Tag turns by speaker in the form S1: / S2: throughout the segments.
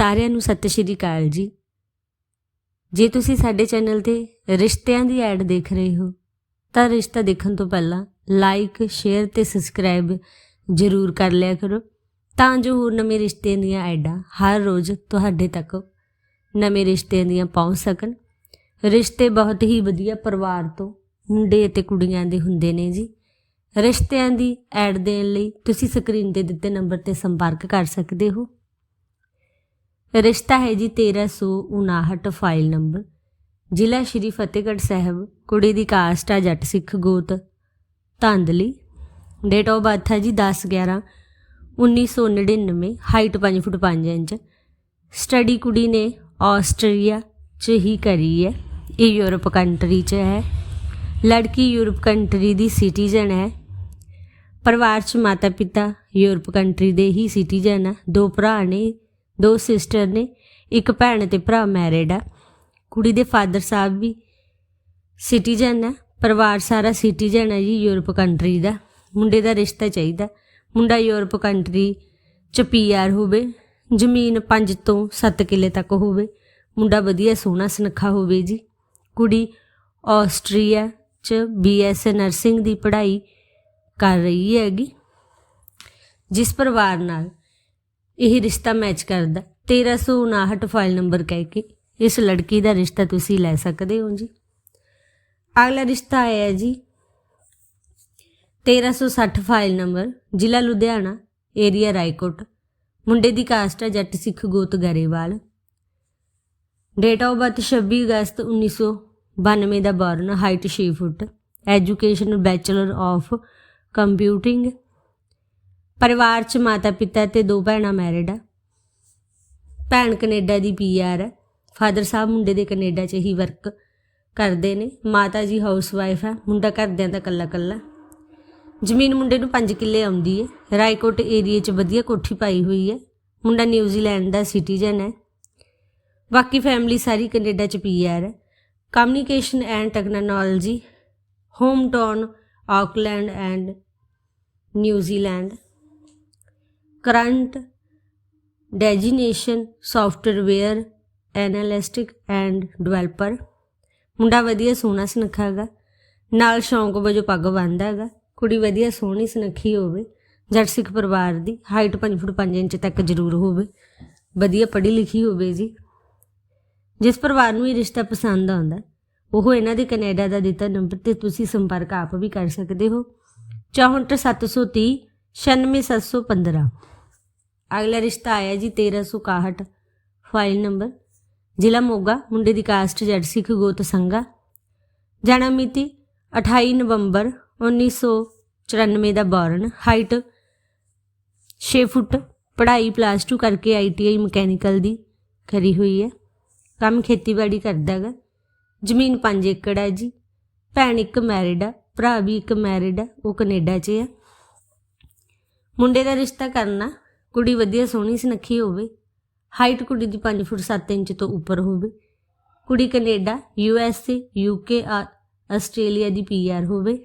S1: ਸਾਰਿਆਂ ਨੂੰ ਸਤਿ ਸ਼੍ਰੀ ਅਕਾਲ ਜੀ। ਜੇ ਤੁਸੀਂ ਸਾਡੇ ਚੈਨਲ ਤੇ ਰਿਸ਼ਤਿਆਂ ਦੀ ਐਡ ਦੇਖ ਰਹੇ ਹੋ, ਤਾਂ ਰਿਸ਼ਤਾ ਦੇਖਣ ਤੋਂ ਪਹਿਲਾਂ ਲਾਈਕ ਸ਼ੇਅਰ ਤੇ ਸਬਸਕ੍ਰਾਈਬ ਜ਼ਰੂਰ ਕਰ ਲਿਆ ਕਰੋ। ਤਾਂ ਜੋ ਹੋਰ ਨਵੇਂ ਰਿਸ਼ਤਿਆਂ ਦੀਆਂ ਐਡਾਂ ਹਰ ਰੋਜ਼ ਤੁਹਾਡੇ ਤੱਕ ਨਵੇਂ ਰਿਸ਼ਤਿਆਂ ਦੀਆਂ ਪਹੁੰਚ ਸਕਣ। ਰਿਸ਼ਤੇ ਬਹੁਤ ਹੀ ਵਧੀਆ ਪਰਿਵਾਰ ਤੋਂ ਮੁੰਡੇ ਅਤੇ ਕੁੜੀਆਂ ਦੇ ਹੁੰਦੇ ਨੇ ਜੀ। ਰਿਸ਼ਤਿਆਂ ਦੀ ਐਡ ਦੇਣ ਲਈ ਤੁਸੀਂ ਸਕਰੀਨ ਤੇ ਦਿੱਤੇ ਨੰਬਰ ਤੇ ਸੰਪਰਕ ਕਰ ਸਕਦੇ ਹੋ। ਰਿਸ਼ਤਾ ਹੈ ਜੀ 1359 ਫਾਈਲ ਨੰਬਰ ਜ਼ਿਲ੍ਹਾ ਸ਼੍ਰੀ ਫਤਿਹਗੜ੍ਹ ਸਾਹਿਬ, ਕੁੜੀ ਦੀ ਕਾਸਟ ਆ ਜੱਟ ਸਿੱਖ ਗੋਤ। ਧਾਂਦਲੀ। ਡੇਟ ਆਫ ਬਰਥ ਹੈ ਜੀ 10 11 1999 ਹਾਈਟ 5 ਫੁੱਟ 5 ਇੰਚ। ਸਟੱਡੀ ਕੁੜੀ ਨੇ ਆਸਟਰੀਆ 'ਚ ਹੀ ਕਰੀ ਹੈ। ਇਹ ਯੂਰਪ ਕੰਟਰੀ 'ਚ ਹੈ। ਲੜਕੀ ਯੂਰਪ ਕੰਟਰੀ ਦੀ ਸਿਟੀਜ਼ਨ ਹੈ। ਪਰਿਵਾਰ 'ਚ ਮਾਤਾ ਪਿਤਾ ਯੂਰਪ ਕੰਟਰੀ ਦੇ ਹੀ ਸਿਟੀਜ਼ਨ ਆ। ਦੋ ਭਰਾ ਨੇ। ਦੋ ਸਿਸਟਰ ਨੇ, ਇੱਕ ਭੈਣ ਤੇ ਭਰਾ ਮੈਰਿਡ ਆ। ਕੁੜੀ ਦੇ ਫਾਦਰ ਸਾਹਿਬ ਵੀ ਸਿਟੀਜ਼ਨ ਹੈ ਪਰਿਵਾਰ ਸਾਰਾ ਸਿਟੀਜ਼ਨ ਹੈ ਜੀ ਯੂਰਪ ਕੰਟਰੀ ਦਾ। ਮੁੰਡੇ ਦਾ ਰਿਸ਼ਤਾ ਚਾਹੀਦਾ। ਮੁੰਡਾ ਯੂਰਪ ਕੰਟਰੀ ਚ ਪੀਆਰ ਹੋਵੇ, ਜ਼ਮੀਨ 5 ਤੋਂ 7 ਕਿੱਲੇ ਤੱਕ ਹੋਵੇ। ਮੁੰਡਾ ਵਧੀਆ ਸੋਹਣਾ ਸੁਨੱਖਾ ਹੋਵੇ ਜੀ। ਕੁੜੀ ਆਸਟਰੀਆ ਚ ਬੀਐਸ ਨਰਸਿੰਗ ਦੀ ਪੜ੍ਹਾਈ ਕਰ ਰਹੀ ਹੈਗੀ। ਜਿਸ ਪਰਿਵਾਰ ਨਾਲ ਇਹ ਰਿਸ਼ਤਾ ਮੈਚ ਕਰਦਾ। 1359 ਫਾਈਲ ਨੰਬਰ ਕਹਿ ਕੇ ਇਸ ਲੜਕੀ ਦਾ ਰਿਸ਼ਤਾ ਤੁਸੀਂ ਲੈ ਸਕਦੇ ਹੋ ਜੀ। ਅਗਲਾ ਰਿਸ਼ਤਾ ਆਇਆ ਜੀ। 1360 ਫਾਈਲ ਨੰਬਰ ਜ਼ਿਲ੍ਹਾ ਲੁਧਿਆਣਾ ਏਰੀਆ ਰਾਏਕੋਟ। ਮੁੰਡੇ ਦੀ ਕਾਸਟ ਹੈ ਜੱਟ ਸਿੱਖ ਗੋਤ ਗਰੇਵਾਲ। ਡੇਟ ਆਫ ਬਰਥ 26 ਅਗਸਤ 1992 ਦਾ born height 6 foot. Education bachelor of computing ਪਰਿਵਾਰ ਚ ਮਾਤਾ ਪਿਤਾ ਤੇ ਦੋ ਭੈਣਾਂ ਮੈਰਿਡ ਆ। ਭੈਣ ਕੈਨੇਡਾ ਦੀ ਪੀਆਰ ਹੈ ਫਾਦਰ ਸਾਹਿਬ ਮੁੰਡੇ ਦੇ ਕੈਨੇਡਾ 'ਚ ਹੀ ਵਰਕ ਕਰਦੇ ਨੇ। ਮਾਤਾ ਜੀ ਹਾਊਸ ਵਾਈਫ ਹੈ ਮੁੰਡਾ ਘਰਦਿਆਂ ਦਾ ਕੱਲਾ ਕੱਲਾ ਜ਼ਮੀਨ ਮੁੰਡੇ ਨੂੰ 5 ਕਿੱਲੇ ਆਉਂਦੀ ਹੈ ਰਾਏਕੋਟ ਏਰੀਏ 'ਚ ਵਧੀਆ ਕੋਠੀ ਪਾਈ ਹੋਈ ਹੈ ਮੁੰਡਾ ਨਿਊਜ਼ੀਲੈਂਡ ਦਾ ਸਿਟੀਜ਼ਨ ਹੈ ਬਾਕੀ ਫੈਮਿਲੀ ਸਾਰੀ ਕੈਨੇਡਾ 'ਚ ਪੀਆਰ ਹੈ communication and technology home town Auckland and New Zealand current, designation, software, analytic and developer. ਮੁੰਡਾ ਵਧੀਆ ਸੋਹਣਾ ਸੁਨੱਖਾ ਹੈਗਾ। ਨਾਲ ਸ਼ੌਂਕ ਵਜੋਂ ਪੱਗ ਬੰਨ੍ਹਦਾ ਹੈਗਾ। ਕੁੜੀ ਵਧੀਆ ਸੋਹਣੀ ਸੁਨੱਖੀ ਹੋਵੇ। ਜੱਟ ਸਿੱਖ ਪਰਿਵਾਰ ਦੀ ਹਾਈਟ 5 ਫੁੱਟ 5 ਇੰਚ ਤੱਕ ਜ਼ਰੂਰ ਹੋਵੇ। ਵਧੀਆ ਪੜ੍ਹੀ ਲਿਖੀ ਹੋਵੇ ਜੀ। ਜਿਸ ਪਰਿਵਾਰ ਨੂੰ ਇਹ ਰਿਸ਼ਤਾ ਪਸੰਦ ਆਉਂਦਾ, ਉਹ ਇਹਨਾਂ ਦੇ ਕੈਨੇਡਾ ਦਾ ਦਿੱਤਾ ਨੰਬਰ ਤੇ ਤੁਸੀਂ ਸੰਪਰਕ ਆਪ ਵੀ ਕਰ ਸਕਦੇ ਹੋ। 64730 96715 ਅਗਲਾ ਰਿਸ਼ਤਾ ਆਇਆ ਜੀ 1361 ਫਾਈਲ ਨੰਬਰ ਜ਼ਿਲ੍ਹਾ ਮੋਗਾ, ਮੁੰਡੇ ਦੀ ਕਾਸਟ ਜੱਟ ਸਿੱਖ ਗੋਤ ਸੰਗਾ ਜਨਮ ਮਿਤੀ 28 ਨਵੰਬਰ 1994 ਦਾ ਬਰਨ ਹਾਈਟ 6 ਫੁੱਟ, ਪੜ੍ਹਾਈ ਪਲੱਸ 2 ਕਰਕੇ ਆਈਟੀਆਈ ਮਕੈਨੀਕਲ ਦੀ ਕਰੀ ਹੋਈ ਹੈ। ਕੰਮ ਖੇਤੀਬਾੜੀ ਕਰਦਾ ਹੈਗਾ ਜ਼ਮੀਨ 5 ਏਕੜ ਹੈ ਜੀ। ਭੈਣ ਇੱਕ ਮੈਰਿਡ ਆ, ਭਰਾ ਵੀ ਇੱਕ ਮੈਰਿਡ ਆ, ਉਹ ਕੈਨੇਡਾ 'ਚ ਆ। ਮੁੰਡੇ ਦਾ ਰਿਸ਼ਤਾ ਕਰਨਾ, ਕੁੜੀ ਵਧੀਆ ਸੋਹਣੀ ਸੁਨੱਖੀ ਹੋਵੇ ਹਾਈਟ ਕੁੜੀ ਦੀ 5 ਫੁੱਟ 7 ਇੰਚ ਤੋਂ ਉੱਪਰ ਹੋਵੇ, ਕੁੜੀ Canada, U S A, U K Australia the P R ਹੋਵੇ।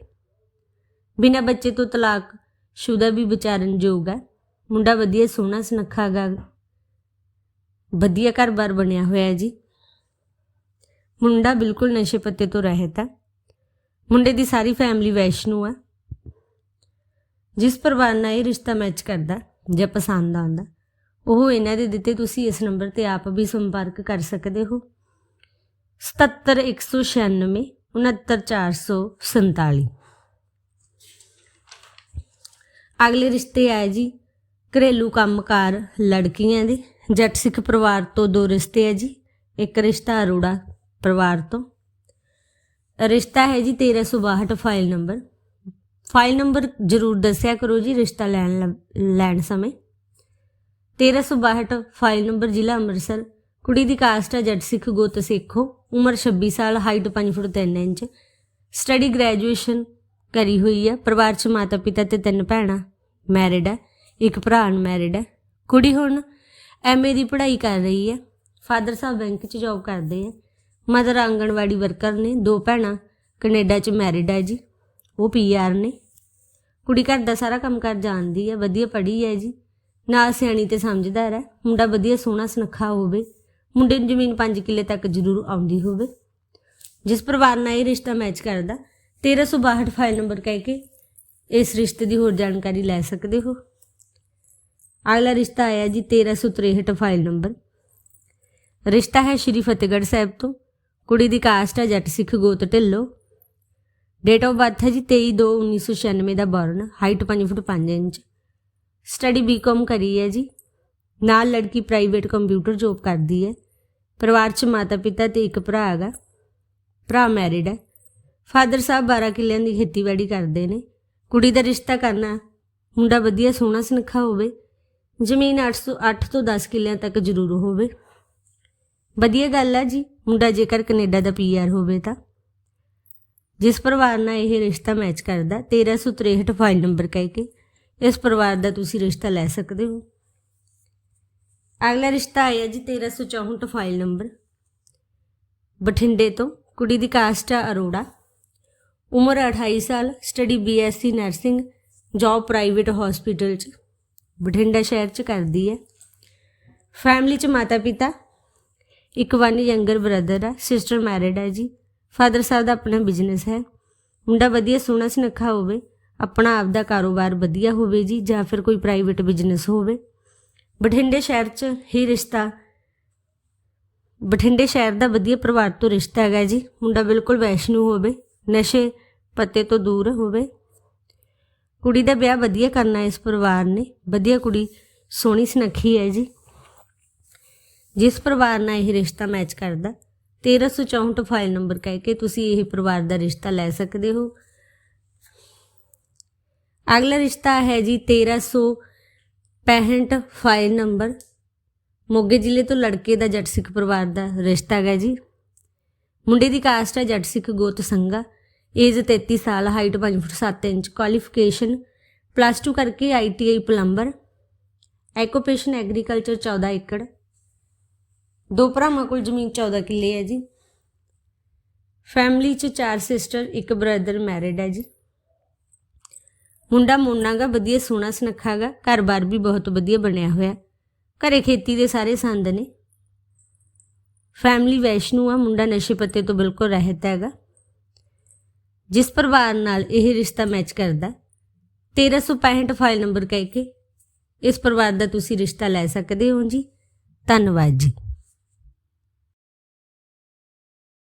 S1: ਬਿਨਾਂ ਬੱਚੇ ਤੋਂ ਤਲਾਕ ਸ਼ੁਦਾ ਵੀ ਵਿਚਾਰਨ ਯੋਗ ਹੈ। ਮੁੰਡਾ ਵਧੀਆ ਸੋਹਣਾ ਸੁਨੱਖਾ ਗਾ ਵਧੀਆ ਘਰ-ਬਾਰ ਬਣਿਆ ਹੋਇਆ ਹੈ ਜੀ। ਮੁੰਡਾ ਬਿਲਕੁਲ ਨਸ਼ੇ ਪੱਤੇ ਤੋਂ ਰਹਿਤ ਹੈ। ਮੁੰਡੇ ਦੀ ਸਾਰੀ ਫੈਮਿਲੀ ਵੈਸ਼ਨੂ ਹੈ। ਜਿਸ ਪਰਿਵਾਰ ਨਾਲ ਇਹ ਰਿਸ਼ਤਾ ਮੈਚ ਕਰਦਾ, ਜਾਂ ਪਸੰਦ ਆਉਂਦਾ, ਉਹ ਇਹਨਾਂ ਦੇ ਦਿੱਤੇ ਤੁਸੀਂ ਇਸ ਨੰਬਰ ਤੇ ਆਪ ਵੀ ਸੰਪਰਕ ਕਰ ਸਕਦੇ ਹੋ। 77196 69447 ਅਗਲੇ ਰਿਸ਼ਤੇ ਆਏ ਜੀ, ਘਰੇਲੂ ਕੰਮਕਾਰ ਲੜਕੀਆਂ ਦੇ, ਜੱਟ ਸਿੱਖ ਪਰਿਵਾਰ ਤੋਂ ਦੋ ਰਿਸ਼ਤੇ ਹੈ ਜੀ, ਇੱਕ ਰਿਸ਼ਤਾ ਅਰੋੜਾ ਪਰਿਵਾਰ ਤੋਂ। ਰਿਸ਼ਤਾ ਹੈ ਜੀ 1362 ਫਾਈਲ ਨੰਬਰ ਫਾਈਲ ਨੰਬਰ ਜ਼ਰੂਰ ਦੱਸਿਆ ਕਰੋ ਜੀ, ਰਿਸ਼ਤਾ ਲੈਣ ਲ- ਲੈਣ ਸਮੇਂ। 1362 ਫਾਈਲ ਨੰਬਰ ਜ਼ਿਲ੍ਹਾ ਅੰਮ੍ਰਿਤਸਰ। ਕੁੜੀ ਦੀ ਕਾਸਟ ਹੈ ਜੱਟ ਸਿੱਖ ਗੋਤ ਸਿੱਖੋ। ਉਮਰ 26 ਸਾਲ, height 5 foot 3 inch. Study graduation ਕਰੀ ਹੋਈ ਹੈ ਪਰਿਵਾਰ 'ਚ ਮਾਤਾ ਪਿਤਾ ਤੇ ਤਿੰਨ ਭੈਣਾਂ, ਮੈਰਿਡ ਹੈ ਇੱਕ ਭਰਾ ਅਨਮੈਰਿਡ ਹੈ ਕੁੜੀ ਹੁਣ ਐਮਏ ਦੀ ਪੜ੍ਹਾਈ ਕਰ ਰਹੀ ਹੈ ਫਾਦਰ ਸਾਹਿਬ ਬੈਂਕ 'ਚ ਜੌਬ ਕਰਦੇ ਹੈ ਮਦਰ ਆਂਗਣਵਾੜੀ ਵਰਕਰ ਨੇ, ਦੋ ਭੈਣਾਂ, ਕੈਨੇਡਾ 'ਚ ਮੈਰਿਡ ਹੈ ਜੀ। ਉਹ ਪੀਆਰ ਨੇ। ਕੁੜੀ ਘਰ ਦਾ ਸਾਰਾ ਕੰਮ ਕਰ ਜਾਣਦੀ ਹੈ ਵਧੀਆ ਪੜ੍ਹੀ ਹੈ ਜੀ। ਨਾਲ ਸਿਆਣੀ ਤੇ ਸਮਝਦਾਰ ਹੈ ਮੁੰਡਾ ਵਧੀਆ ਸੋਹਣਾ ਸੁਨੱਖਾ ਹੋਵੇ। ਮੁੰਡੇ ਨੂੰ ਜ਼ਮੀਨ 5 ਕਿੱਲੇ ਤੱਕ ਜ਼ਰੂਰ ਆਉਂਦੀ ਹੋਵੇ। ਜਿਸ ਪਰਿਵਾਰ ਨਾਲ ਇਹ ਰਿਸ਼ਤਾ ਮੈਚ ਕਰਦਾ 1362 ਫਾਈਲ ਨੰਬਰ ਕਹਿ ਕੇ ਇਸ ਰਿਸ਼ਤੇ ਦੀ ਹੋਰ ਜਾਣਕਾਰੀ ਲੈ ਸਕਦੇ ਹੋ। ਅਗਲਾ ਰਿਸ਼ਤਾ ਆਇਆ ਜੀ 1363 ਫਾਈਲ ਨੰਬਰ ਰਿਸ਼ਤਾ ਹੈ ਸ਼੍ਰੀ ਫਤਿਹਗੜ੍ਹ ਸਾਹਿਬ ਤੋਂ। ਕੁੜੀ ਦੀ ਕਾਸਟ ਹੈ ਜੱਟ ਸਿੱਖ ਗੋਤ ਢਿੱਲੋਂ। ਡੇਟ ਆਫ ਬਰਥ ਹੈ ਜੀ 23/2/1996 ਦਾ born height 5 foot 5 inch. Study BCom ਕਰੀ ਹੈ ਜੀ। ਨਾਲ ਲੜਕੀ ਪ੍ਰਾਈਵੇਟ ਕੰਪਿਊਟਰ ਜੋਬ ਕਰਦੀ ਹੈ। ਪਰਿਵਾਰ 'ਚ ਮਾਤਾ ਪਿਤਾ ਤੇ ਇੱਕ ਭਰਾ ਹੈਗਾ। ਭਰਾ ਮੈਰਿਡ ਹੈ। ਫਾਦਰ ਸਾਹਿਬ 12 ਕਿੱਲਿਆਂ ਦੀ ਖੇਤੀਬਾੜੀ ਕਰਦੇ ਨੇ। ਕੁੜੀ ਦਾ ਰਿਸ਼ਤਾ ਕਰਨਾ ਮੁੰਡਾ ਵਧੀਆ ਸੋਹਣਾ ਸੁਨੱਖਾ ਹੋਵੇ। ਜ਼ਮੀਨ 800 8 ਤੋਂ 10 ਕਿੱਲਿਆਂ ਤੱਕ ਜ਼ਰੂਰ ਹੋਵੇ। ਵਧੀਆ ਗੱਲ ਹੈ ਜੀ। ਮੁੰਡਾ ਜੇਕਰ ਕੈਨੇਡਾ ਦਾ ਪੀਆਰ ਹੋਵੇ ਤਾਂ। ਜਿਸ ਪਰਿਵਾਰ ਨਾਲ ਇਹ ਰਿਸ਼ਤਾ ਮੈਚ ਕਰਦਾ 1363 ਫਾਈਲ ਨੰਬਰ ਕਹਿ ਕੇ, ਇਸ ਪਰਿਵਾਰ ਦਾ ਤੁਸੀਂ ਰਿਸ਼ਤਾ ਲੈ ਸਕਦੇ ਹੋ। ਅਗਲਾ ਰਿਸ਼ਤਾ ਆਇਆ ਜੀ 1364 ਫਾਈਲ ਨੰਬਰ ਬਠਿੰਡੇ ਤੋਂ ਕੁੜੀ ਦੀ ਕਾਸਟ ਆ ਅਰੋੜਾ। ਉਮਰ 28 ਸਾਲ study BSc nursing job private hospital 'ਚ। ਬਠਿੰਡਾ ਸ਼ਹਿਰ 'ਚ ਕਰਦੀ ਹੈ। ਫੈਮਿਲੀ 'ਚ ਮਾਤਾ ਪਿਤਾ ਇੱਕ ਵਨ ਯੰਗਰ ਬ੍ਰਦਰ ਆ ਸਿਸਟਰ ਮੈਰਿਡ ਹੈ ਜੀ। ਫਾਦਰ ਸਾਹਿਬ ਦਾ ਆਪਣਾ ਬਿਜ਼ਨਸ ਹੈ। ਮੁੰਡਾ ਵਧੀਆ ਸੋਹਣਾ ਸੁਨੱਖਾ ਹੋਵੇ, ਆਪਣਾ ਆਪ ਦਾ ਕਾਰੋਬਾਰ ਵਧੀਆ ਹੋਵੇ ਜੀ, ਜਾਂ ਫਿਰ ਕੋਈ ਪ੍ਰਾਈਵੇਟ ਬਿਜ਼ਨਸ ਹੋਵੇ। ਬਠਿੰਡੇ ਸ਼ਹਿਰ 'ਚ ਹੀ ਰਿਸ਼ਤਾ, ਬਠਿੰਡੇ ਸ਼ਹਿਰ ਦਾ ਵਧੀਆ ਪਰਿਵਾਰ ਤੋਂ ਰਿਸ਼ਤਾ ਹੈਗਾ ਜੀ। ਮੁੰਡਾ ਬਿਲਕੁਲ ਵੈਸ਼ਨੂ ਹੋਵੇ, ਨਸ਼ੇ ਪੱਤੇ ਤੋਂ ਦੂਰ ਹੋਵੇ। ਕੁੜੀ ਦਾ ਵਿਆਹ ਵਧੀਆ ਕਰਨਾ ਇਸ ਪਰਿਵਾਰ ਨੇ, ਵਧੀਆ ਕੁੜੀ, ਸੋਹਣੀ ਸੁਨੱਖੀ ਹੈ ਜੀ। ਜਿਸ ਪਰਿਵਾਰ ਨਾਲ ਇਹ ਰਿਸ਼ਤਾ ਮੈਚ ਕਰਦਾ। 1364 ਫਾਈਲ ਨੰਬਰ ਕਹਿ ਕੇ ਤੁਸੀਂ ਇਹ ਪਰਿਵਾਰ ਦਾ ਰਿਸ਼ਤਾ ਲੈ ਸਕਦੇ ਹੋ। ਅਗਲਾ ਰਿਸ਼ਤਾ ਹੈ ਜੀ 1365 ਫਾਈਲ ਨੰਬਰ। ਮੋਗੇ ਜ਼ਿਲ੍ਹੇ ਤੋਂ ਲੜਕੇ ਦਾ ਜੱਟ ਸਿੱਖ ਪਰਿਵਾਰ ਦਾ ਰਿਸ਼ਤਾ ਹੈ ਜੀ। ਮੁੰਡੇ ਦੀ ਕਾਸਟ ਹੈ ਜੱਟ ਸਿੱਖ ਗੋਤ ਸੰਘਾ। ਏਜ 33 ਸਾਲ height 5 foot 7 inch qualification plus 2 ਕਰਕੇ ਆਈਟੀਆਈ ਪਲੰਬਰ ਐਕੂਪੇਸ਼ਨ ਐਗਰੀਕਲਚਰ 14 ਏਕੜ। ਦੋ ਭਰਾਵਾਂ ਕੋਲ ਜ਼ਮੀਨ 14 ਕਿੱਲੇ ਹੈ ਜੀ। ਫੈਮਿਲੀ 'ਚ ਚਾਰ ਸਿਸਟਰ ਇੱਕ ਬ੍ਰਦਰ ਮੈਰਿਡ ਹੈ ਜੀ। ਮੁੰਡਾ ਮੋਨਾਗਾ ਵਧੀਆ ਸੋਹਣਾ ਸੁਨੱਖਾਗਾ ਘਰ-ਬਾਰ ਵੀ ਬਹੁਤ ਵਧੀਆ ਬਣਿਆ ਹੋਇਆ। ਘਰੇ ਖੇਤੀ ਦੇ ਸਾਰੇ ਸੰਦ ਨੇ। ਫੈਮਿਲੀ ਵੈਸ਼ਨੂ ਆ, ਮੁੰਡਾ ਨਸ਼ੇ ਪੱਤੇ ਤੋਂ ਬਿਲਕੁਲ ਰਹਿਤ ਹੈਗਾ। ਜਿਸ ਪਰਿਵਾਰ ਨਾਲ ਇਹ ਰਿਸ਼ਤਾ ਮੈਚ ਕਰਦਾ 1365 ਫਾਈਲ ਨੰਬਰ ਕਹਿ ਕੇ ਇਸ ਪਰਿਵਾਰ ਦਾ ਤੁਸੀਂ ਰਿਸ਼ਤਾ ਲੈ ਸਕਦੇ ਹੋ ਜੀ। ਧੰਨਵਾਦ ਜੀ।